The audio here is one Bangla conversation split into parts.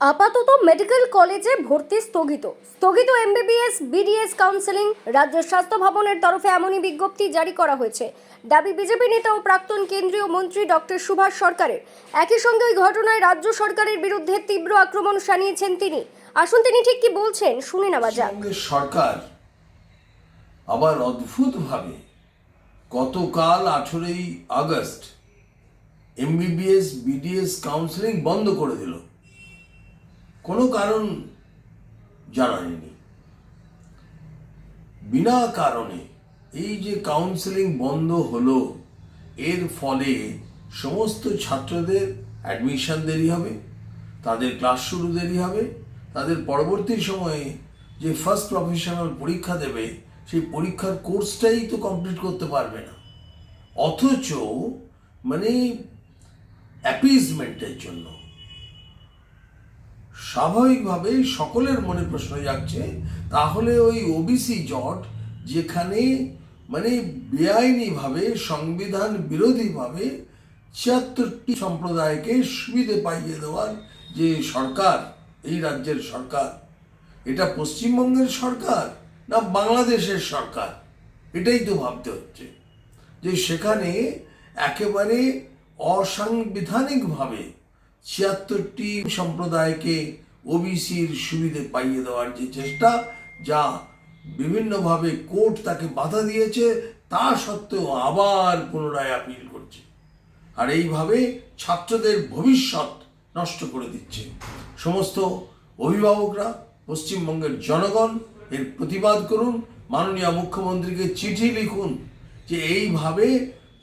আপাতত মেডিকেল কলেজে ভর্তি স্থগিত। স্থগিত এমবিবিএস বিডিএস কাউন্সেলিং রাজ্য স্বাস্থ্য ভবনের তরফে এমনই বিজ্ঞপ্তি জারি করা হয়েছে। দাবি বিজেপি নেতা ও প্রাক্তন কেন্দ্রীয় মন্ত্রী ডক্টর সুভাষ সরকারের। একই সঙ্গে ওই ঘটনায় রাজ্য সরকারের বিরুদ্ধে তীব্র আক্রমণ শানিয়েছেন তিনি। আসুন তিনি ঠিক কি বলছেন, শুনে নেওয়া যাক। সরকার আবার অদ্ভুতভাবে গতকাল আঠেরোই আগস্ট এমবিবিএস বিডিএস কাউন্সেলিং বন্ধ করে দিল। কারণ জানায়নি বিনা কারণে এই যে কাউন্সেলিং বন্ধ হলো, এর ফলে সমস্ত ছাত্রদের অ্যাডমিশন দেরি হবে, তাদের ক্লাস শুরু দেরি হবে, তাদের পরবর্তী সময়ে যে ফার্স্ট প্রফেশনাল পরীক্ষা দেবে, সেই পরীক্ষার কোর্সটাই তো কমপ্লিট করতে পারবে না। অথচ মানে অ্যাপিজমেন্টের জন্য স্বাভাবিকভাবে সকলের মনে প্রশ্ন যাচ্ছে তাহলে ওই ওবিসি জট যেখানে মানে বেআইনিভাবে, সংবিধান বিরোধীভাবে ছিয়াত্তরটি সম্প্রদায়কে সুবিধে পাইয়ে দেওয়ার যে সরকার, এই রাজ্যের সরকার, এটা পশ্চিমবঙ্গের সরকার না বাংলাদেশের সরকার? এটাই তো ভাবতে হচ্ছে। যে সেখানে একেবারে অসাংবিধানিকভাবে ছিয়াত্তরটি সম্প্রদায়কে ওবিসির সুবিধে পাইয়ে দেওয়ার যে চেষ্টা, যা বিভিন্নভাবে কোর্ট তাকে বাধা দিয়েছে, তা সত্ত্বেও আবার পুনরায় আপিল করছে। আর এইভাবে ছাত্রদের ভবিষ্যৎ নষ্ট করে দিচ্ছে। সমস্ত অভিভাবকরা, পশ্চিমবঙ্গের জনগণ, এর প্রতিবাদ করুন। মাননীয় মুখ্যমন্ত্রীকে চিঠি লিখুন যে এইভাবে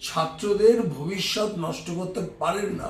ছাত্রদের ভবিষ্যৎ নষ্ট করতে পারেন না।